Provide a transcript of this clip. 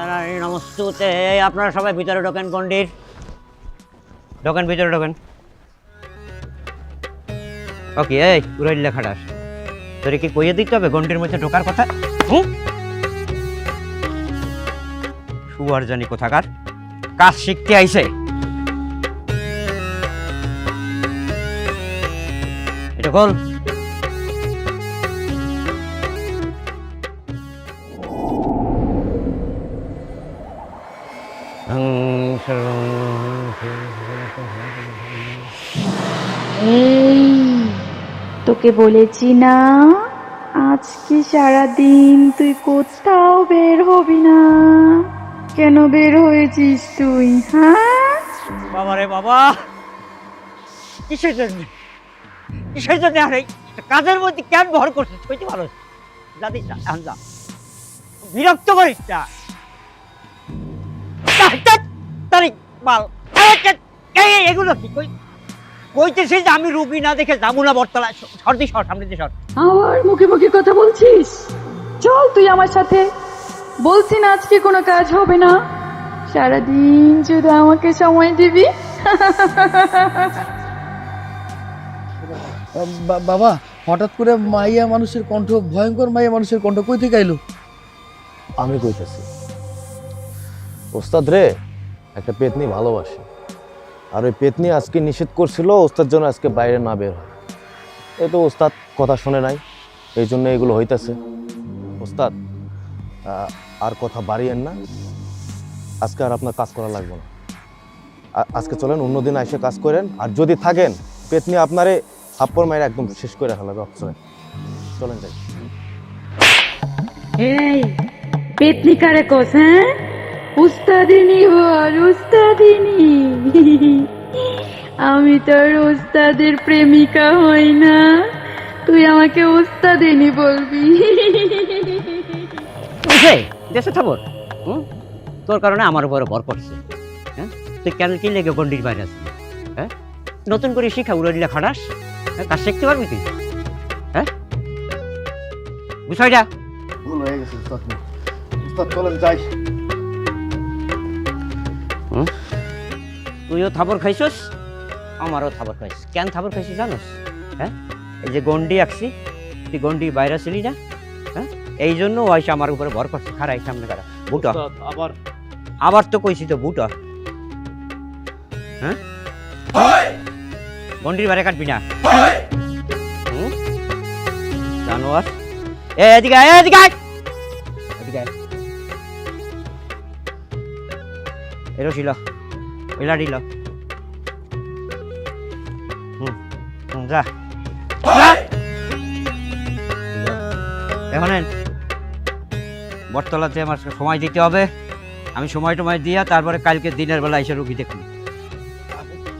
নারায়ণ নমস্তুতে। আপনারা সবাই ভিতরে ঢোকেন গন্ডির ঢোকেন, ভিতরে ঢোকেন। ওকে, এই উড়াইল্লা খাটাস তোরে কি কইয়ে দিতে হবে? গন্ডির মধ্যে ঢোকার কথা? হুম? শুয়ার জানি কোথাকার। কাজ শিখতে আইছে। এটা খোল। তোকে বলেছি না আজকে সারাদিন তুই কোথাও বের হবি না? কেন বের হয়েছিস তুই হ্যাঁ? বাবা রে বাবা, কিসের জন্য? কিসের জন্য? আরে কাজের মধ্যে কেন ভর করছিস? কইতে ভালো যাদিস না বিরক্ত করিস না। এই, এগুলো কি? কই কইতেছিস যে আমি রুগী না দেখে যাব না বটতলা সর্দি সর সামনে দিয়ে সর। আমার মুখে মুখে কথা বলছিস? চল তুই আমার সাথে। বলছি না আজকে কোনো কাজ হবে না। সারাদিন যদি আমাকে সময় দিবি। বাবা হঠাৎ করে মাইয়া মানুষের কণ্ঠ ভয়ঙ্কর মাইয়া মানুষের কণ্ঠ কই থেকে আইলো? আমি কইতেছি। ওস্তাদ রে একটা পেতনি ভালোবাসে। আর ওই পেতনি আজকে নিষেধ করছিল, ওস্তাদ যেন আজকে বাইরে না বের হয়। এই তো ওস্তাদ কথা শুনে নাই, এই জন্য এগুলো হইতেছে। ওস্তাদ আর কথা বাড়িয়েন না, আজকে আর আপনার কাজ করা লাগবে না। আজকে চলেন অন্যদিন এসে কাজ করেন, আর যদি থাকেন, পেতনি আপনারে থাপ্পড় মায়ের একদম শেষ করে ফেলাবে অপশনে চলেন। যাই। পেতনি কারে কোস হ্যাঁ? উস্তাদিনী বল উস্তাদিনী। আমি তোর উস্তাদের প্রেমিকা হই না। তুই আমাকে উস্তাদিনী বলবি। দেশে হুম? তোর কারণে আমার উপরে ভর করছে। হ্যাঁ? তুই কেন কি লেগে গন্ডির বাইরে আসবি হ্যাঁ? নতুন করে শিখা উড়ে খাটাস হ্যাঁ কাজ শিখতে পারবি তুই? হ্যাঁ? বিষয়টা ভুল হয়ে গেছে উস্তাদ উস্তাদ চলেন যাই। তুইও থাবর খাইছস? আমারও থাবর খাইছিস কেন থাবর খাইছিস জানোস? হ্যাঁ? এই যে গন্ডি আঁকছি তুই গন্ডি বাইরে ছিলি না? হ্যাঁ? এই জন্য ওয়াইস আমার উপরে ভর করছে খারাই সামনে খারা বুটা। আবার আবার তো কইছি তো বুটা। হ্যাঁ? গন্ডির বাইরে কাটবি না? জানোয়ার। এ এদিকে আয়, এদিকে এদিকে ওইলা হুম হুম, যা। যা। এখন। বটতলাতে আমার সময় দিতে হবে। আমি সময় টময় দিয়া তারপরে কালকে দিনের বেলা এসে রুগী দেখুন।